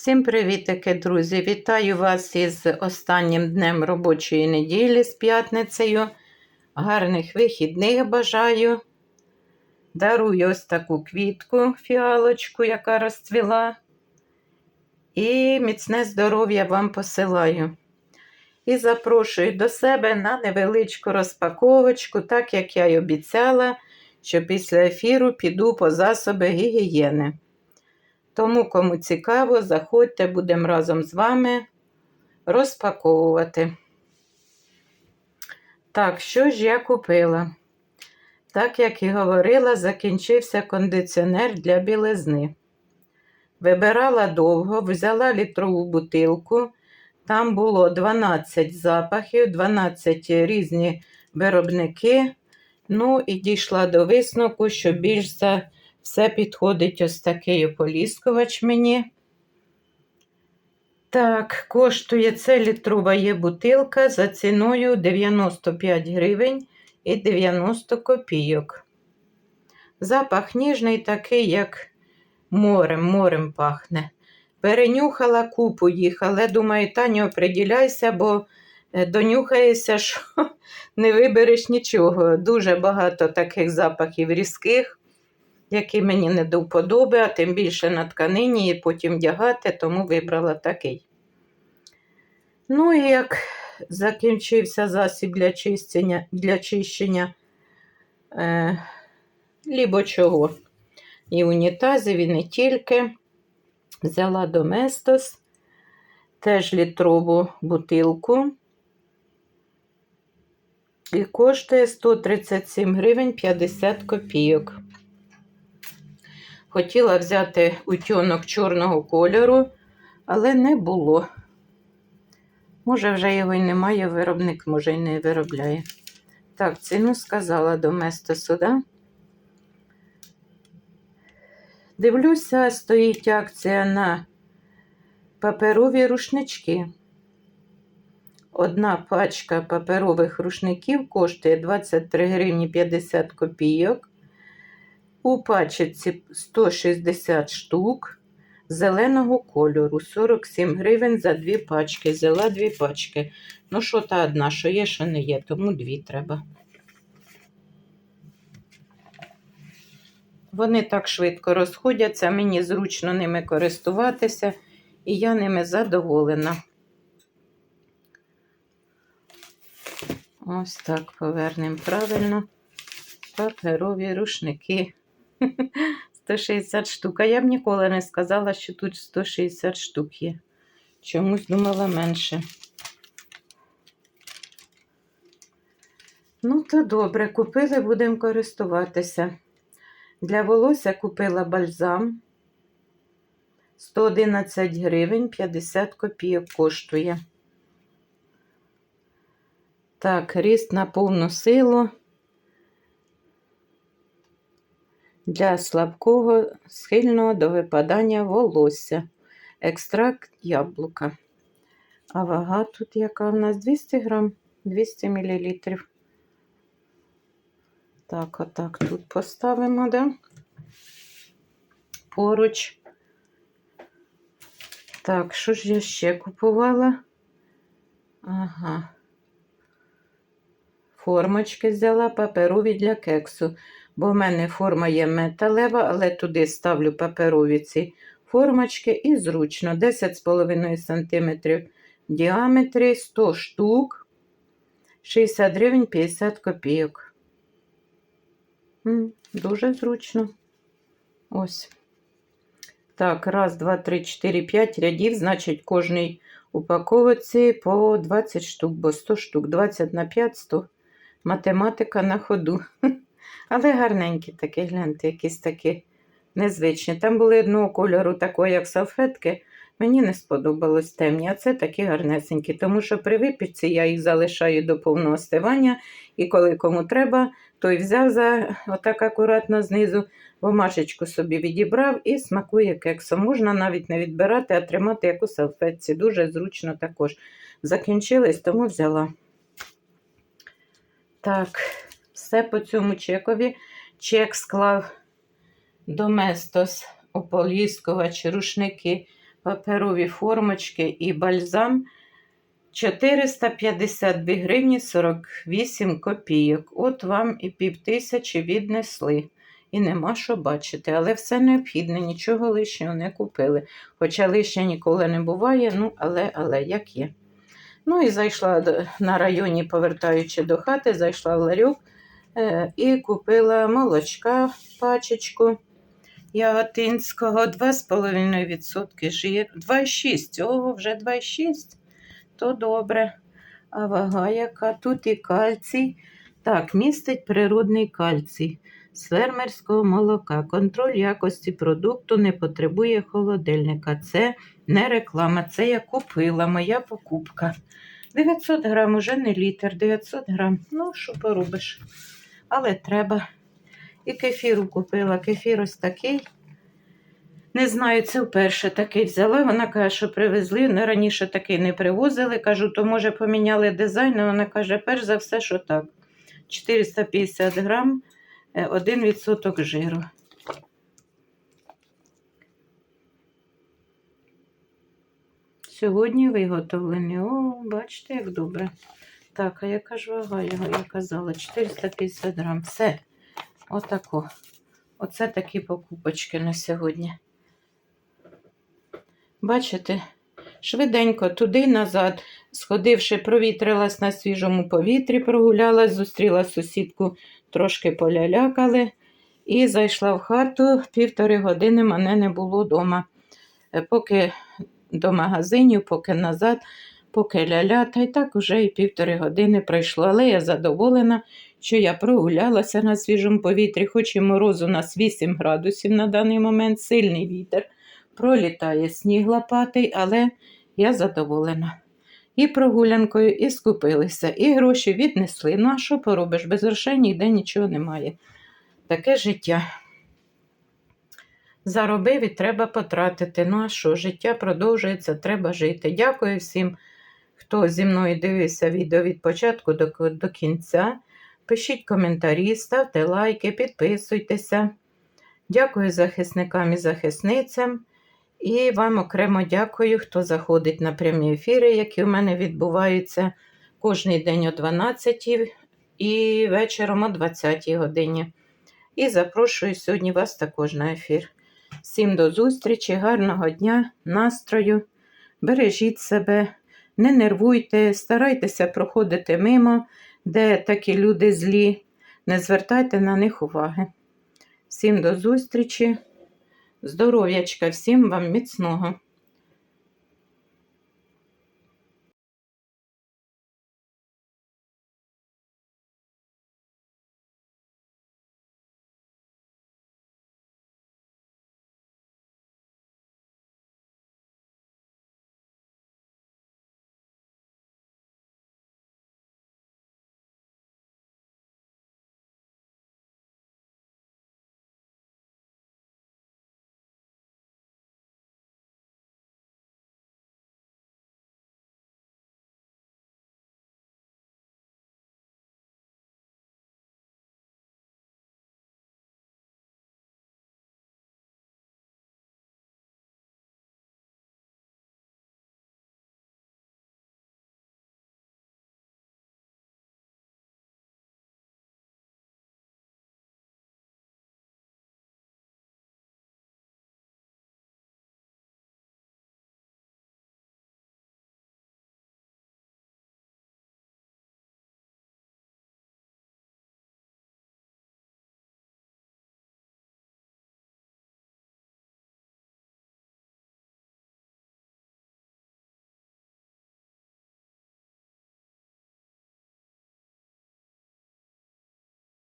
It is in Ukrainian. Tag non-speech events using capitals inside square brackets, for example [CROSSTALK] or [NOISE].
Всім привітики, друзі! Вітаю вас із останнім днем робочої неділі з п'ятницею. Гарних вихідних бажаю. Дарую ось таку квітку, фіалочку, яка розцвіла. І міцне здоров'я вам посилаю. І запрошую до себе на невеличку розпаковочку, так як я й обіцяла, що після ефіру піду по засоби гігієни. Тому, кому цікаво, заходьте, будемо разом з вами розпаковувати. Так, що ж я купила? Так, як і говорила, закінчився кондиціонер для білизни. Вибирала довго, взяла літрову бутилку. Там було 12 запахів, 12 різні виробники. Ну і дійшла до висновку, що більш за все підходить ось такий ополіскувач мені. Так, коштує це літрова є бутилка за ціною 95 гривень і 90 копійок. Запах ніжний, такий, як морем, морем пахне. Перенюхала купу їх, але думаю, Таню, оприділяйся, бо е, донюхаєшся, [LAUGHS] що не вибереш нічого. Дуже багато таких запахів різких який мені не до вподоби, а тим більше на тканині і потім вдягати, тому вибрала такий. Ну, і як закінчився засіб для чищення, для чищення е, лібо чого. І унітазів, і не тільки. Взяла Доместос, теж літрову бутилку. І коштує 137 гривень 50 копійок. Хотіла взяти утюнок чорного кольору, але не було. Може, вже його й немає, виробник, може, й не виробляє. Так, ціну сказала до места суда. Дивлюся, стоїть акція на паперові рушнички. Одна пачка паперових рушників коштує 23 гривні 50 копійок. У пачці 160 штук зеленого кольору, 47 гривень за дві пачки. Взяла дві пачки. Ну, що та одна, що є, що не є, тому дві треба. Вони так швидко розходяться, мені зручно ними користуватися, і я ними задоволена. Ось так повернемо правильно. Паперові рушники. 160 штук. А я б ніколи не сказала, що тут 160 штук є. Чомусь думала менше. Ну, то добре, купили, будемо користуватися. Для волосся купила бальзам. 111 гривень 50 копійок коштує. Так, ріст на повну силу. Для слабкого, схильного до випадання волосся. Екстракт яблука. А вага тут яка в нас 200 грам, 200 мл. Так, отак тут поставимо, да? поруч. Так, що ж я ще купувала? Ага. Формочки взяла паперові для кексу бо в мене форма є металева, але туди ставлю паперові ці формочки і зручно. 10,5 см в діаметрі, 100 штук, 60 гривень 50 копійок. Дуже зручно. Ось. Так, раз, два, три, чотири, п'ять рядів, значить, кожній упаковці по 20 штук, бо 100 штук, 20 на 5, 100. Математика на ходу. [LAUGHS] Але гарненькі такі, гляньте, якісь такі незвичні. Там були одного кольору, такої, як салфетки. Мені не сподобалось темні, а це такі гарнесенькі, тому що при випічці я їх залишаю до повного остивання, і коли кому треба, той взяв за отак акуратно знизу, бумажечку собі відібрав і смакує кексом. Можна навіть не відбирати, а тримати як у салфетці. Дуже зручно також. Закінчились, тому взяла. Так все по цьому чекові. Чек склав Доместос, ополіскувач, рушники, паперові формочки і бальзам 452 гривні 48 копійок. От вам і півтисячі віднесли. І нема що бачити, але все необхідне, нічого лишнього не купили. Хоча лишнє ніколи не буває, ну, але, але як є. Ну і зайшла на районі, повертаючи до хати, зайшла в ларьок і купила молочка пачечку яготинського 2,5% жир. 2,6. Ого, вже 2,6. То добре. А вага яка? Тут і кальцій. Так, містить природний кальцій з фермерського молока. Контроль якості продукту не потребує холодильника. Це не реклама, це я купила, моя покупка. 900 грам, уже не літр, 900 грам. Ну, що поробиш? Але треба. І кефіру купила. Кефір ось такий. Не знаю, це вперше такий взяла. Вона каже, що привезли. Ну, раніше такий не привозили. Кажу, то може поміняли дизайн. Вона каже, перш за все, що так. 450 грам, е, 1% жиру. Сьогодні виготовлені. О, бачите, як добре. Так, а яка ж вага його, я казала, 450 грам. Все. Отако. Оце такі покупочки на сьогодні. Бачите? Швиденько туди назад, сходивши, провітрилась на свіжому повітрі, прогулялась, зустріла сусідку, трошки полялякали і зайшла в хату. Півтори години мене не було вдома. Поки до магазинів, поки назад, поки ляля, та й так уже і півтори години пройшло. Але я задоволена, що я прогулялася на свіжому повітрі, хоч і морозу нас 8 градусів на даний момент, сильний вітер. Пролітає сніг лопатий, але я задоволена. І прогулянкою, і скупилися, і гроші віднесли. Ну, а що поробиш? Без грошей ніде нічого немає. Таке життя. Заробив і треба потратити. Ну а що, життя продовжується, треба жити. Дякую всім, хто зі мною дивився відео від початку до, до кінця. Пишіть коментарі, ставте лайки, підписуйтеся. Дякую захисникам і захисницям. І вам окремо дякую, хто заходить на прямі ефіри, які у мене відбуваються кожний день о 12 і вечором о 20 годині. І запрошую сьогодні вас також на ефір. Всім до зустрічі, гарного дня, настрою. Бережіть себе, не нервуйте, старайтеся проходити мимо, де такі люди злі. Не звертайте на них уваги. Всім до зустрічі, здоров'ячка, всім вам міцного.